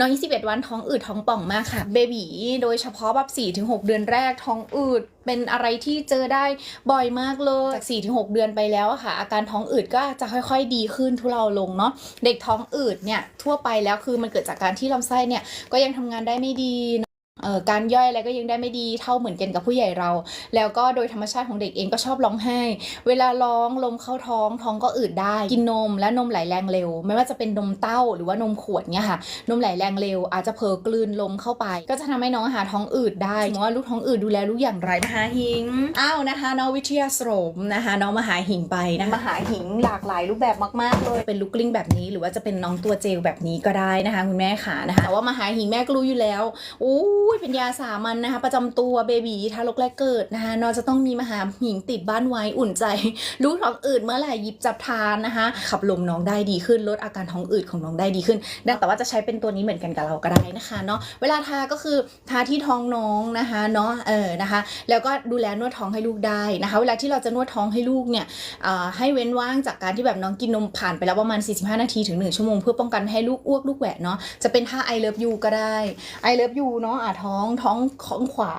น้อง 21 วันท้องอืดท้องป่องมากค่ะเบบีโดยเฉพาะแบบ4-6 เดือนแรกท้องอืดเป็นอะไรที่เจอได้บ่อยมากเลยจาก4-6 เดือนไปแล้วอะค่ะ อาการท้องอืดก็จะค่อยๆดีขึ้นทุเลาลงเนาะเด็กท้องอืดเนี่ยทั่วไปแล้วคือมันเกิดจากการที่ลำไส้เนี่ยก็ยังทำงานได้ไม่ดีเอ่อ การย่อยอะไรก็ยังได้ไม่ดีเท่าเหมือนกันกับผู้ใหญ่เรา แล้วก็โดยธรรมชาติของเด็กเองก็ชอบร้องไห้ เวลาร้องลมเข้าท้องท้องก็อืดได้ กินนมและนมไหลแรงเร็ว ไม่ว่าจะเป็นนมเต้าหรือว่านมขวดเนี่ยค่ะ นมไหลแรงเร็ว อาจจะเผลอกลืนลมเข้าไป ก็จะทำให้น้องหาท้องอืดได้สมมติว่าลูกท้องอืดดูแลลูกอย่างไรมหาหิงอ้าวนะคะน้องวิทยาสรมนะคะน้องมหาหิงไปนะคะมหาหิงหลากหลายรูปแบบมากๆเลยเป็นลูกกลิ้งแบบนี้ หรือว่าจะเป็นน้องตัวเจลแบบนี้ก็ได้นะคะคุณแม่ขานะคะแต่ว่ามหาหิงแม่ก็รู้อยู่แล้วอู้ยเป็นยาสามัญนะคะ ประจำตัวเบบีทารกแรกเกิดนะคะนอนจะต้องมีมหาหิงติดบ้านไว้อุ่นใจลูกท้องอืดเมื่อไหร่หยิบจับทานนะคะ ขับลมน้องได้ดีขึ้นลดอาการท้องอืดของน้องได้ดีขึ้นแต่ว่าจะใช้เป็นตัวนี้เหมือนกันกับเราก็ได้นะคะเนาะเวลาทาก็คือทาที่ท้องน้องนะคะเนาะเออนะคะ แล้วก็ดูแลนวดท้องให้ลูกได้นะคะ เวลาที่เราจะนวดท้องให้ลูกเนี่ยให้เว้นว่างจากการที่แบบน้องกินนมผ่านไปแล้วประมาณ 45 นาทีถึง 1 ชั่วโมงเพื่อป้องกันให้ลูกอ้วกลูกแหวะเนาะจะเป็นท่า I love you ก็ได้ I love you เนาะท้องท้องของขวา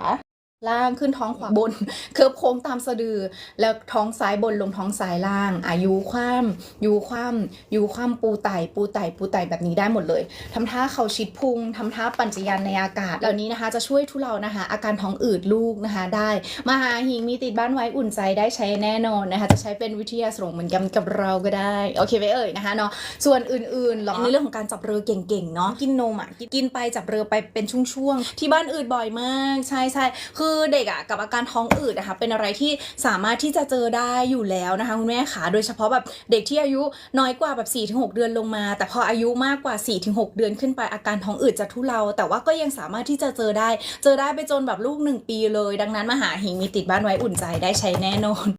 ล่างขึ้นท้องขวาบน เคิร์ฟโค้งตามสะดือ แล้วท้องซ้ายบนลงท้องซ้ายล่างอายูคว่ำยูคว่ำยูคว่ำปูไตปูไตปูไตแบบนี้ได้หมดเลยทำท่าเข่าชิดพุงทำท่าปั่นจักรยานในอากาศ เหล่านี้นะคะ จะช่วยทุเลานะคะ อาการท้องอืดลูกนะคะได้ มาหาหิงมีติดบ้านไว้อุ่นใจได้ใช้แน่นอนนะคะ จะใช้เป็นวิทยาสรงเหมือนกันกับเราก็ได้ โอเคไหมเอ่ยนะคะเนาะส่วนอื่นๆหรอในเรื่องของการจับเรือเก่งๆเนาะกินนมอะกินไปจับเรือไปเป็นช่วงๆที่บ้านอืดบ่อยมาก ใช่ใช่คือเด็กอะกับอาการท้องอืดนะคะเป็นอะไรที่สามารถที่จะเจอได้อยู่แล้วนะคะคุณแม่ขาโดยเฉพาะแบบเด็กที่อายุน้อยกว่าแบบ4-6เดือนลงมา แต่พออายุมากกว่า4-6เดือนขึ้นไปอาการท้องอืดจะทุเลาแต่ว่าก็ยังสามารถที่จะเจอได้ เจอได้ไปจนแบบลูกหนึ่งปีเลย ดังนั้นมหาหิงมีติดบ้านไว้อุ่นใจได้ใช้แน่นอน